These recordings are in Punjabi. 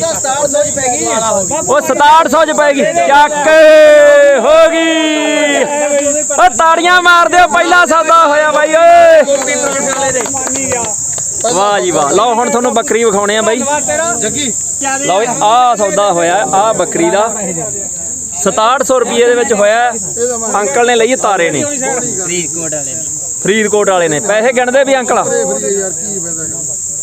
1700 ਚ ਪੈ ਗਈ। ਉਹ 6700 ਚ ਪੈ ਗਈ। ਚੱਕ ਹੋ ਗਈ। ਓ ਤਾੜੀਆਂ ਮਾਰ ਦਿਓ ਪਹਿਲਾ ਸੌਦਾ ਹੋਇਆ ਬਾਈ ਓਏ। ਵਾਹ ਜੀ ਵਾਹ। ਲਓ ਹੁਣ ਤੁਹਾਨੂੰ ਬੱਕਰੀ ਵਿਖਾਉਣੇ ਆ ਬਾਈ। ਜੱਗੀ। ਲਓ ਆਹ ਸੌਦਾ ਹੋਇਆ ਆਹ ਬੱਕਰੀ ਦਾ। 6700 ਰੁਪਏ ਦੇ ਵਿੱਚ ਹੋਇਆ ਅੰਕਲ ਨੇ ਲਈ ਤਾਰੇ ਨੇ। ਫਰੀਦਕੋਟ ਵਾਲੇ ਨੇ। ਫਰੀਦਕੋਟ ਵਾਲੇ ਨੇ। ਪੈਸੇ ਗਿਣਦੇ ਵੀ ਅੰਕਲ? ਯਾਰ ਕੀ ਫਾਇਦਾ?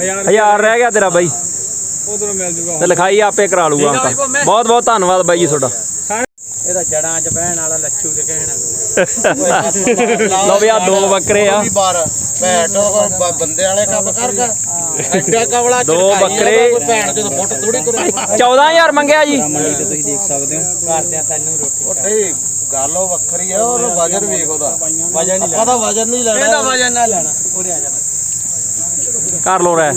ਹਜ਼ਾਰ ਰਹਿ ਗਿਆ ਤੇਰਾ ਬਾਈ। ਉਧਰੋਂ ਮਿਲ ਜੂਗਾ ਤੇ ਲਿਖਾਈ ਆਪੇ ਕਰਾ ਲੂਗਾ। ਅੰਕਲ ਬਹੁਤ ਬਹੁਤ ਧੰਨਵਾਦ ਬਾਈ ਜੀ ਤੁਹਾਡਾ। ਇਹਦਾ ਜੜਾਂ 'ਚ ਬਹਿਣ ਵਾਲਾ ਲੱਛੂ ਤੇ ਕਹਿਣਾ ਲਓ ਵੀ ਆ। ਦੋ ਬੱਕਰੇ। ਆ ਭੈਟੋ ਮੰਗਿਆ ਜੀ। ਤੁਸੀਂ ਦੇਖ ਸਕਦੇ ਹੋ। ਵੱਖਰੀ ਆ ਔਰ ਵਜਨ ਵੇਖ ਉਹਦਾ। ਵਜਨ ਨਹੀਂ ਲੈਣਾ। ਇਹਦਾ ਵਜਨ ਨਹੀਂ ਲੈਣਾ। ਉਹਨੇ ਆ ਜਾਣਾ ਕਰ ਲੋ ਰਹਿ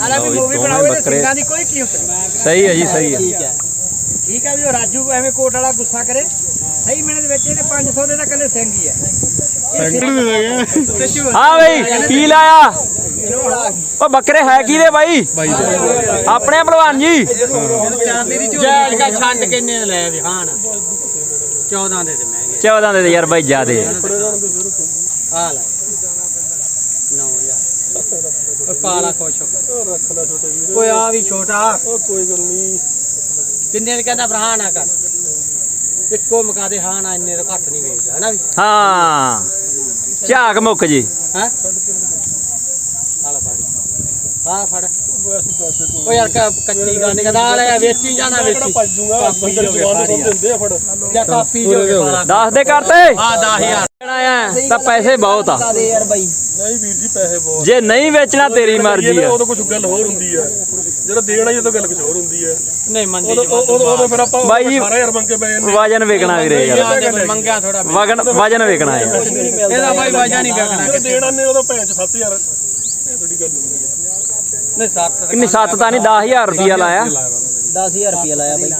ਆਲਾ ਵੀ ਲਓ ਜੀ, ਮੂਵੀ ਦੋਵੇਂ ਬਣਾਓ ਇਹਦੇ ਬੱਕਰੇ। ਸਿੰਘਾਂ ਦੀ ਕੋਈ ਨਹੀਂ ਸਹੀ ਹੈ ਜੀ ਸਹੀ ਹੈ। ਠੀਕ ਹੈ। ਠੀਕ ਹੈ ਵੀ ਉਹ ਰਾਜੂ ਐਵੇਂ ਕੋਟ ਵਾਲਾ ਗੁੱਸਾ ਕਰੇ। ਸਹੀ ਮਿਹਨਤ ਦੇ ਵਿੱਚ ਇਹਦੇ 500 ਦੇ ਤਾਂ ਕੱਲੇ ਸਿੰਘ ਹੀ ਹੈ। ਹਾਂ। ਬਈ ਕੀ ਲਾਇਆ? ਉਹ ਬੱਕਰੇ ਹੈ ਕਿਹਦੇ ਬਾਈ? ਆਪਣੇ ਭਲਵਾਨ ਜੀ। ਜੈਲ ਕਾ ਛੰਡ ਕਿੰਨੇ ਦਾ ਲੈ ਵੀ ਹਾਂ ਨਾ। 14 ਦੇ ਤੇ ਮਹਿੰਗੇ 14 ਦੇ ਦੇ ਯਾਰ ਬਾਈ ਜਿਆਦੇ ਆ ਲੈ। 9000 ਓਏ ਪਾਲਾ ਖੁਸ਼ ਹੋ ਓਏ ਆ ਵੀ ਛੋਟਾ। ਕੋਈ ਗੱਲ ਨਹੀਂ ਕਿੰਨੇ ਦੇ ਕਹਿੰਦਾ ਭਰਾ ਨਾ ਕਰ। ਇੱਕੋ ਮਕਾ ਦੇ ਹਾਂ ਨਾ ਇੰਨੇ ਤੋਂ ਘੱਟ ਨਹੀਂ ਵੇਚਦਾ ਹਨਾ ਵੀ? ਹਾਂ। ਝਾਕ ਮੁੱਕ ਜੀ। ਹੈ? ਆਲਾ ਫੜ। ਹਾਂ ਫੜ। ਓ ਯਾਰ ਕ- ਕੱਚੀ ਗੱਲ ਨਹੀਂ ਕਦਾ ਲੈ ਵੇਚੀ ਜਾਣਾ ਵੇਚੀ। ਭੱਜ ਜੂਗਾ ਕਾਪੀ ਬੰਦਰ ਜਵਾਨ ਨੂੰ ਦਿੰਦੇ ਆ ਫੜ। ਜਾਂ ਕਾਪੀ ਜੋ ਪਾਲਾ ਦੱਸ ਦੇ ਕਰਤੇ। ਆ 10000 ਲੈਣਾ ਆ ਤਾਂ ਪੈਸੇ ਬਹੁਤ ਆ। ਦੇ ਯਾਰ ਬਾਈ। ਨਹੀਂ ਵੀਰ ਜੀ ਪੈਸੇ ਬਹੁਤ। ਜੇ ਨਹੀਂ ਵੇਚਣਾ ਤੇਰੀ ਮਰਜ਼ੀ ਆ ਉਦੋਂ ਕੁਝ ਗੱਲ ਹੋਰ ਹੁੰਦੀ ਹੈ। ਜਿਹੜਾ ਦੇਣਾ ਹੀ ਉਦੋਂ ਗੱਲ ਕੁਝ ਹੋਰ ਹੁੰਦੀ ਹੈ। ਨਹੀਂ ਮੰਡੀ ਉਦੋਂ ਉਦੋਂ ਉਦੋਂ ਫਿਰ ਆਪਾਂ ਬਾਈ ਜੀ- 18000 ਮੰਗ ਕੇ ਪਏ ਨੇ। ਵਜਨ ਵੇਚਣਾ ਵੀਰੇ ਯਾਰ। ਮੰਗਿਆ ਥੋੜਾ ਵਜਨ ਵਜਨ ਵੇਚਣਾ ਹੈ। ਇਹਦਾ ਬਾਈ ਵਜਾ ਨਹੀਂ ਵੇਖਣਾ। ਦੇਣਾ ਨੇ ਉਦੋਂ ਭੈਣ ਚ 7000 ਇਹ ਥੋੜੀ ਗੱਲ ਹੁੰਦੀ ਹੈ। ਨਹੀਂ 7 ਕਿੰਨੀ ਸੱਤ ਤਾਂ ਨਹੀਂ 10000 ਰੁਪਿਆ ਲਾਇਆ। 10000 ਰੁਪਏ ਲਾਇਆ ਬਾਈ।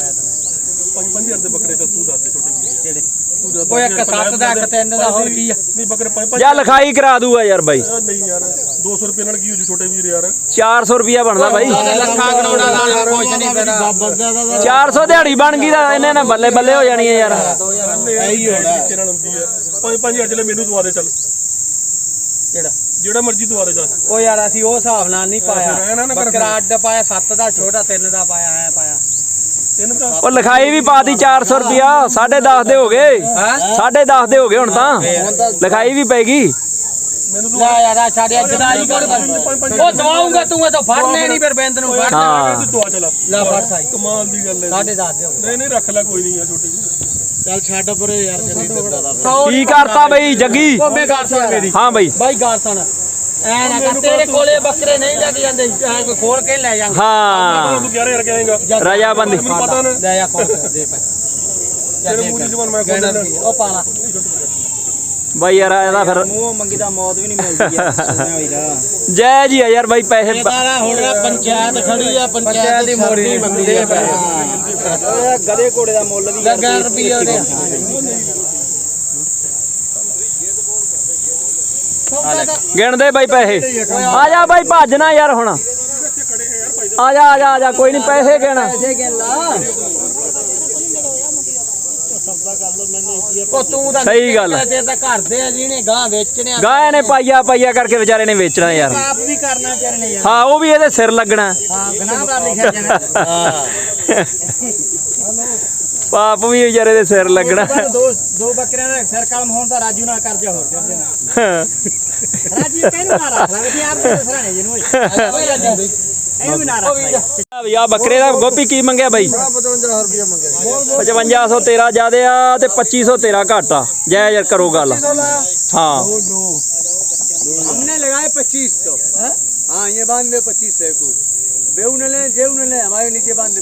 5-5000 ਦੇ ਬੱਕਰੇ ਤਾਂ ਤੂੰ ਦੱਸ ਦੇ ਛੋਟੇ ਵੀਰ ਕਿਹੜੇ? ਕੋਈ ਇੱਕ 7 ਦਾ ਇੱਕ 3 ਦਾ ਹੋਰ ਕੀ ਆ? ਨਹੀਂ ਬੱਕਰੇ 5 ਜਾਂ ਲਿਖਾਈ ਕਰਾ ਦੂਗਾ ਯਾਰ ਬਾਈ। ਨਹੀਂ ਯਾਰ 200 ਰੁਪਏ ਨਾਲ ਕੀ ਹੋ ਜੂ ਛੋਟੇ ਵੀਰ ਯਾਰ? 400 ਰੁਪਿਆ ਬਣਦਾ ਬਾਈ। ਲੱਖਾਂ ਕਰੋੜਾਂ ਨਾਲ ਕੁਝ ਨਹੀਂ ਪੈਦਾ 400 ਦਿਹਾੜੀ ਬਣ ਗਈ ਤਾਂ ਇਹਨੇ ਨਾ ਬੱਲੇ ਬੱਲੇ ਹੋ ਜਾਣੀ ਹੈ ਯਾਰ। ਇਹੀ ਹੋਣਾ ਨਾਲ। ਹੁੰਦੀ ਹੈ। 5-5000 ਚਲੇ ਮੈਨੂੰ ਦਵਾ ਦੇ ਚੱਲ। ਕਿਹੜਾ? ਜਿਹੜਾ ਮਰਜ਼ੀ ਦਵਾ ਦੇ ਜਾ ਉਹ ਯਾਰ ਅਸੀਂ ਉਹ ਹਿਸਾਬ ਨਾਲ ਨਹੀਂ ਪਾਇਆ। ਬੱਕਰਾ ਅੱਡ ਪਾਇਆ 7 ਦਾ ਛੋਟਾ 3 ਦਾ ਪਾਇਆ ਹੈ ਪਾਇਆ। ਉਹ ਲਿਖਾਈ ਵੀ ਪਾਤੀ 400 ਰੁਪਿਆ 10.5 ਦੇ ਹੋ ਗਏ। ਹੈ? 10.5 ਦੇ ਹੋ ਗਏ ਹੁਣ ਤਾਂ। ਲਿਖਾਈ ਵੀ ਪੈਗੀ ਮੈਨੂੰ ਲੈ ਯਾਰ ਆ ਛੱਡਿਆ ਜਦਾਈ ਕਰ ਉਹ ਦਵਾਉਂਗਾ ਤੂੰ ਇਹ ਤਾਂ ਫੜਨੇ ਨਹੀਂ ਫਿਰ ਬਿੰਦ ਨੂੰ ਫੜ ਹਾਂ ਤੂੰ ਦਵਾ ਚਲਾ। ਲੈ ਫੜ ਸਾਈ। ਕਮਾਲ ਦੀ ਗੱਲ ਹੈ ਸਾਢੇ ਦਸ ਦਿਓ ਨਹੀਂ ਨਹੀਂ ਰੱਖ ਲੈ ਕੋਈ ਨਹੀਂ ਆ ਛੋਟੇ ਚੱਲ ਛੱਡ ਪਰੇ ਯਾਰ ਜੱਗੀ ਦਿੰਦਾ ਦਾ ਕੀ ਕਰਤਾ ਬਈ ਜੱਗੀ? ਹਾਂ ਬਾਈ। ਬਾਈ ਗੱਲ ਸੁਣ। ਐ ਨਾ ਕਰ ਤੇਰੇ ਕੋਲੇ ਬੱਕਰੇ ਨਹੀਂ ਲੈ ਕੇ ਜਾਂਦੇ। ਐ ਕੋਈ ਖੋਲ ਕੇ ਲੈ ਜਾਂਗੇ ਹਾਂ। ਤੂੰ 11000 ਕੇ ਆਏਗਾ ਰਜਾਬੰਦੀ ਮੈਨੂੰ ਪਤਾ ਨਾ। ਲੈ ਜਾ ਖੋਲ ਕੇ ਦੇ ਪੈ ਤੇਰੇ ਮੂੰਹ ਦੀ ਜ਼ਬਾਨ ਮੈਂ ਖੋਲ ਦੇਣਾ ਉਹ ਪਾਲਾ। ਬਾਈ ਯਾਰ ਇਹਦਾ ਫਿਰ ਮੂੰਹ ਮੰਗੀ ਦਾ ਮੌਤ ਵੀ ਨਹੀਂ ਮਿਲਦੀ ਯਾਰ ਜੈ ਜੀ ਆ ਯਾਰ ਬਾਈ ਪੈਸੇ ਹੁਣ ਪੰਚਾਇਤ ਖੜੀ ਆ ਪੰਚਾਇਤ ਦੀ ਮੋਰੀ ਮੰਗਦੀ ਆ ਪੈਸੇ ਗਦੇ ਘੋੜੇ ਦਾ ਮੁੱਲ ਵੀ ਲੱਗਾ ਰੁਪਏ ਉਹਦੇ। ਗਿਣਦੇ ਬਾਈ ਪੈਸੇ। ਆ ਜਾ ਬਾਈ ਭੱਜ ਨਾ ਯਾਰ ਹੁਣ। ਆ ਜਾ ਆ ਜਾ ਆ ਜਾ ਕੋਈ ਨਹੀਂ ਪੈਸੇ ਗਿਣ। ਪੈਸੇ ਸਹੀ ਗੱਲ ਹੈ। ਤੇ ਤਾਂ ਘਰ ਦੇ ਆ। ਜਿਹਨੇ ਗਾਂ ਵੇਚਣੇ ਆ। ਗਾਇ ਨੇ ਪਾਈਆ ਪਾਈਆ ਕਰਕੇ ਵਿਚਾਰੇ ਨੇ ਵੇਚਣਾ ਯਾਰ। ਆਪ ਵੀ ਕਰਨਾ ਚਾਹਣੇ ਯਾਰ ਹਾਂ ਉਹ ਵੀ ਇਹਦੇ ਸਿਰ ਲੱਗਣਾ। ਹਾਂ ਗਨਾਹਦਾਰ ਲਿਖਿਆ ਜਾਣਾ ਪਾਪ ਵੀ ਵਿਚਾਰੇ ਦੇ ਸਿਰ ਲੱਗਣਾ। ਦੋ ਦੋ ਬੱਕਰਿਆਂ ਦਾ ਸਿਰ ਕਲਮ ਹੋਣ ਤਾਂ ਰਾਜੂ ਨਾਲ ਕਰਜਾ ਹੋਰ ਕਰ ਦੇਣਾ ਰਾਜੂ ਤੈਨੂੰ ਨਾ ਰੱਖ ਲੈ ਵੀ ਯਾਰ ਤੇ ਸਰਾਣੇ ਜਿਹਨੂੰ ਓਏ ਓਏ ਰਾਜੂ ਇਹ ਵੀ ਨਾ ਰੱਖ ਲੈ ਆ ਵੀ ਆ ਬੱਕਰੇ ਦਾ ਗੋਪੀ ਕੀ ਮੰਗਿਆ ਬਾਈ 5500 ਤੇਰਾ ਜ਼ਿਆਦੇ ਆ ਤੇ 2500 ਤੇਰਾ ਘੱਟ ਆ ਜੈ ਯਾਰ ਕਰੋ ਗੱਲ ਹਾਂ हमने लगाए पच्चीस सौ हाँ ये बांध दे पच्चीस सौ को बेऊ न ले जेऊ न ले हमारे नीचे बांध दे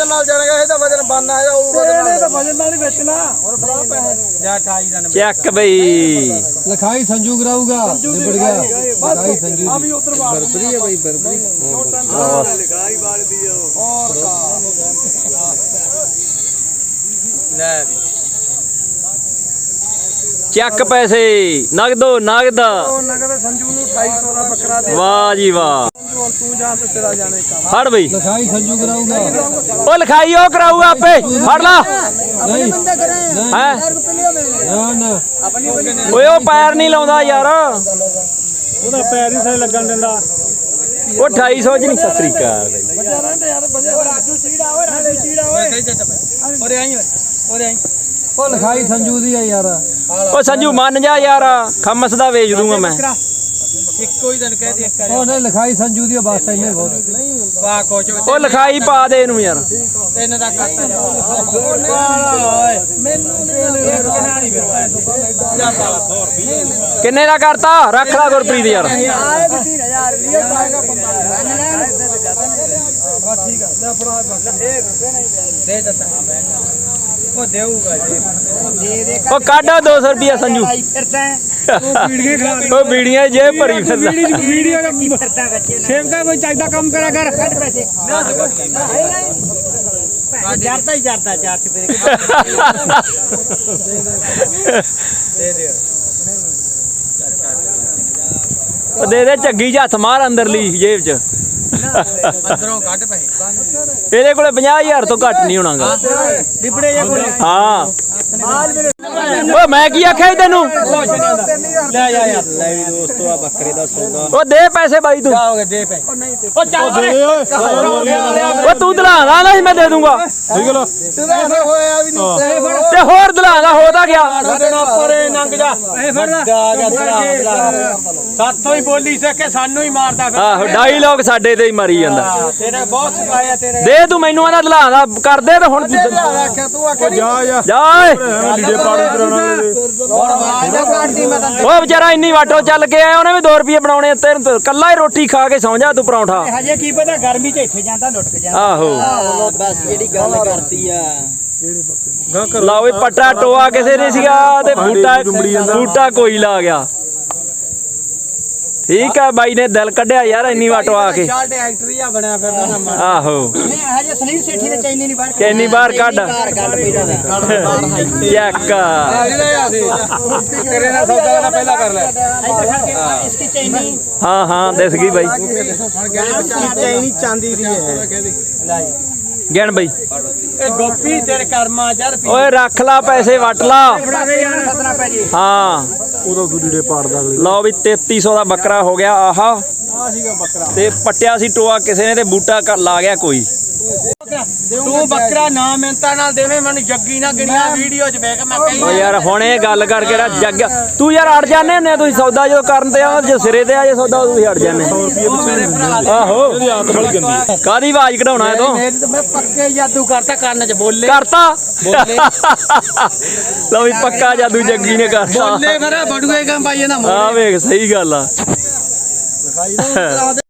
ਵਜਨ ਨਾਲ ਜਾਣੇਗਾ ਇਹ ਤਾਂ ਵਜਨ ਬੰਨਾ ਹੈ ਉਹ ਵਜਨ ਤਾਂ ਵਜਨ ਨਾਲ ਹੀ ਵੇਚਣਾ। ਹੋਰ ਬੜਾ ਪੈਸੇ ਜਾ 28 ਦਾ ਚੱਕ ਬਈ। ਲਿਖਾਈ ਸੰਜੂ ਕਰਾਊਗਾ ਨਿਬੜ ਗਿਆ। ਲਿਖਾਈ ਸੰਜੂ ਦੀ। ਬਰਬਰੀ ਹੈ ਬਈ ਬਰਬਰੀ। ਲਿਖਾਈ ਬਾੜ ਦੀ ਹੋਰ ਲੈ ਵੀ। ਚੱਕ ਪੈਸੇ। ਨਗਦੋ ਨਗਦ। ਨਗਦ ਸੰਜੂ ਨੂੰ 250 ਦਾ ਬੱਕਰਾ ਦੇ ਵਾਹ ਜੀ ਵਾਹ। ਹੁਣ ਤੂੰ ਜਾ ਤੇ ਤੇਰਾ ਜਾਣੇ ਕੰਮ। ਫੜ ਬਈ। ਲਿਖਾਈ ਸੰਜੂ ਕਰਾਊਗਾ ਉਹ ਲਿਖਾਈ ਉਹ ਕਰਾਊਗਾ ਆਪੇ। ਫੜ ਲਾ। ਨਹੀਂ। ਹੈ? ਨਾ। ਨਾ ਓਏ ਉਹ ਪੈਰ ਨਹੀਂ ਲਾਉਂਦਾ ਯਾਰ। ਉਹਦਾ ਪੈਰ ਹੀ ਸੇ ਲੱਗਣ ਦਿੰਦਾ। ਉਹ 250 ਚ ਨਹੀਂ ਸਤਿ ਸ੍ਰੀ ਅਕਾਲ ਬਈ। ਰਾਜੂ ਚੀੜਾ ਓਏ ਰਾਜੂ ਚੀੜਾ ਓਏ। ਓਰੇ ਆਈ ਓਰੇ ਆਈ। ਉਹ ਲਿਖਾਈ ਸੰਜੂ ਦੀ ਆ ਯਾਰ। ਉਹ ਸੰਜੂ ਮੰਨ ਜਾ ਯਾਰ ਖਮਸ ਦਾ ਵੇਚ ਦੂੰਗਾ ਮੈਂ। ਇੱਕੋ ਹੀ ਦਿਨ ਕਹਿ ਦੇ ਇੱਕ ਉਹ ਨਹੀਂ ਲਿਖਾਈ ਸੰਜੂ ਦੀ ਬਸ ਇੰਨੇ ਬਹੁਤ। ਵਾਹ ਕੋਚ ਉਹ ਲਿਖਾਈ ਪਾ ਦੇ ਇਹਨੂੰ ਯਾਰ। ਤਿੰਨ ਦਾ ਕਰਤਾ ਮੈਨੂੰ ਨਹੀਂ ਇੱਕ ਨਾਲ ਹੀ ਜਾ ਪਾਲਾ 100 ਰੁਪਏ ਕਿੰਨੇ ਦਾ ਕਰਤਾ? ਰੱਖ ਲਾ ਗੁਰਪ੍ਰੀਤ ਯਾਰ। ਆਏ ਵੀ 3000 ਲਿਆ ਪਾਏਗਾ ਬਸ ਠੀਕ ਆ ਲੈ ਫੜਾ ਬਸ ਦੇ ਦਿੱਤਾ। ਉਹ ਦੇਊਗਾ ਜੀ। ਉਹ ਕੱਢ 200 ਰੁਪਿਆ ਸੰਜੂ। ਫਿਰਦਾ ਉਹ ਬੀੜੀਆਂ ਜੇ ਭਰੀ ਫਿਰਦਾ। ਵੀਡੀਓ ਦਾ ਫਿਰਦਾ ਬੱਚੇ ਸੇਵ ਦਾ ਕੋਈ ਚਾਹੀਦਾ ਕੰਮ ਕਰਿਆ ਕਰ। ਕੱਢ ਪੈਸੇ ਜਰਦਾ ਹੀ ਜਰਦਾ ਚਾਰ ਚ ਫਿਰ। ਦੇ ਦੇ ਉਹ ਦੇ ਦੇ ਝੱਗੀ 'ਚ ਹੱਥ ਮਾਰ ਅੰਦਰਲੀ ਜੇਬ 'ਚ। ਅੰਦਰੋਂ ਕੱਢ ਪੈਸੇ। ਇਹਦੇ ਕੋਲੇ 50000 ਤੋਂ ਘੱਟ ਨਹੀਂ ਹੋਣਾਗਾ। ਲਿਬੜੇ ਜਾਂ ਕੋਈ ਹਾਂ। ਮਾਲ ਮੇਰੇ ਓਏ ਮੈਂ ਕੀ ਆਖਿਆ ਸੀ ਤੈਨੂੰ? ਲੈ ਜਾ ਯਾਰ ਲੈ ਵੀ ਦੋਸਤੋ ਆ ਬੱਕਰੇ ਦਾ ਸੌਦਾ। ਉਹ ਦੇ ਪੈਸੇ ਬਾਈ ਤੂੰ। ਆਓਗੇ ਦੇ ਪੈ ਉਹ ਚੱਲ ਉਹ ਤੂੰ ਦਲਾਂਦਾ ਨਾ ਸੀ ਮੈਂ ਦੇ ਦੂੰਗਾ। ਤੇਰਾ ਹੋਇਆ ਵੀ ਨਹੀਂ। ਤੇ ਹੋਰ ਹੋਦਾ ਗਿਆ। ਸਾਡੇ ਨਾਲ ਪਰੇ ਨੰਗ ਜਾ। ਇਹ ਫੜਦਾ ਜਾ ਗਿਆ ਸਾਥੋਂ ਹੀ ਬੋਲੀ ਸੇ ਕਿ ਸਾਨੂੰ ਹੀ ਮਾਰਦਾ ਫਿਰ। ਆਹੋ ਡਾਇਲੌਗ ਸਾਡੇ ਤੇ ਹੀ ਮਾਰੀ ਜਾਂਦਾ। ਤੇਰੇ ਬਹੁਤ ਸਿਖਾਇਆ ਤੇਰੇ। ਦੇ ਤੂੰ ਮੈਨੂੰ ਆਂਦਾ ਦਲਾਂਦਾ ਕਰ ਦੇ ਤੇ ਹੁਣ ਆਖਿਆ ਤੂੰ ਜਾ ਜਾ। ਓਏ। ਲੀੜੇ ਪਾੜੀ ਕਰਾਉਣਾ ਆਵਾਜ਼ ਨਾ ਕਾਢੀ ਮੈਂ ਤਾਂ ਉਹ ਵਿਚਾਰਾ ਇੰਨੀ ਵਾਟੋ ਚੱਲ ਕੇ ਆਇਆ ਉਹਨੇ ਵੀ 2 ਰੁਪਏ ਬਣਾਉਣੇ ਤਾਂ ਕੱਲਾ ਹੀ ਰੋਟੀ ਖਾ ਕੇ ਸੌਂ ਜਾ ਤੂੰ ਪਰੌਂਠਾ। ਹਜੇ ਕੀ ਪਤਾ ਗਰਮੀ 'ਚ ਇੱਥੇ ਜਾਂਦਾ ਲੁੱਟ ਕੇ ਜਾਂਦਾ। ਆਹੋ। ਬਸ ਜਿਹੜੀ ਗੱਲ ਕਰਤੀ ਆ। ਲਾਓ ਵੀ ਪੱਟਾ ਟੋਆ ਕਿਸੇ ਨੇ ਸੀਗਾ ਤੇ ਬੂਟਾ ਬੂਟਾ ਕੋਈ ਲਾ ਗਿਆ। ਠੀਕ ਆ ਬਾਈ ਨੇ ਦਿਲ ਕੱਢਿਆ ਯਾਰ ਇੰਨੀ ਵਾਟੋ ਆ ਕੇ। ਸ਼ਾਰਟ ਐਕਟਰ ਆ ਬਣਿਆ ਫਿਰਦਾ ਨਾ ਮਾਰ ਆਹੋ। ਨਹੀਂ ਹਜੇ ਸੁਨੀਲ ਸੇਠੀ ਦੇ ਚੈਨੀ ਨਹੀਂ ਬਾਹਰ ਕਿੰਨੀ ਵਾਰ ਕੱਢ। ਬਾਹਰ ਕੱਢ ਚੱਕ ਤੇਰੇ ਨਾਲ ਸੌਦਾ ਕਰਨਾ ਪਹਿਲਾਂ ਕਰ ਲੈ। ਇਸकी ਚੈਨੀ। ਹਾਂ ਹਾਂ ਦਿਸ ਗਈ ਬਾਈ। ਚੈਨੀ ਚਾਂਦੀ ਦੀ ਹੈ। ਲੈ। ਗਿਣ ਬਾਈ। ਇਹ ਗੋਪੀ ਤੇਰੇ ਕਰਮਾ ਯਾਰ ਓਏ ਰੱਖ ਲਾ ਪੈਸੇ ਵਟ ਲਾ। ਹਾਂ। ਉਦੋਂ ਦੂਜੇ ਪਾੜਦਾ ਅਗਲੇ ਲਓ ਵੀ 3300 ਦਾ ਬੱਕਰਾ ਹੋ ਗਿਆ ਆਹਾ। ਆ ਸੀਗਾ ਬੱਕਰਾ। ਤੇ ਪੱਟਿਆ ਸੀ ਟੋਆ ਕਿਸੇ ਨੇ ਤੇ ਬੂਟਾ ਲਾ ਗਿਆ ਕੋਈ। ਤੂੰ ਬੱਕਰਾ ਨਾ ਮਿੰਤਾ ਨਾਲ ਦੇਵੇਂ ਮੈਨੂੰ ਜੱਗੀ ਨਾ ਗਿਣੀਆਂ ਵੀਡੀਓ 'ਚ ਵੇਖ ਮੈਂ ਕਹੀ ਓ ਯਾਰ ਹੁਣ ਇਹ ਗੱਲ ਕਰਕੇ ਰਾ ਜੱਗ ਤੂੰ ਯਾਰ ਅੜ ਜਾਂਦੇ ਹੁੰਦੇ ਆ ਤੁਸੀਂ ਸੌਦਾ ਜਦੋਂ ਕਰਨ ਤੇ ਆ ਜੇ ਸਿਰੇ ਤੇ ਆ ਜੇ ਸੌਦਾ ਉਦੋਂ ਤੁਸੀਂ ਅੜ ਜਾਂਦੇ ਉਹ ਮੇਰੇ ਭਰਾ ਦੇ ਆਹੋ। ਕਾਦੀ ਆਵਾਜ਼ ਕਢਾਉਣਾ ਇਹ ਤੋਂ? ਮੇਰੇ ਤੇ ਮੈਂ ਪੱਕੇ ਜਾਦੂ ਕਰਤਾ ਕੰਨ 'ਚ ਬੋਲੇ। ਕਰਤਾ? ਲਓ ਵੀ ਪੱਕਾ ਜਾਦੂ ਜੱਗੀ ਨੇ ਕਰਤਾ। ਬੋਲੇ ਫਿਰ ਬੜੂਏ ਕੰਮ ਪਾਈਏ ਨਾ ਆ ਵੇਖ ਸਹੀ ਗੱਲ ਆ।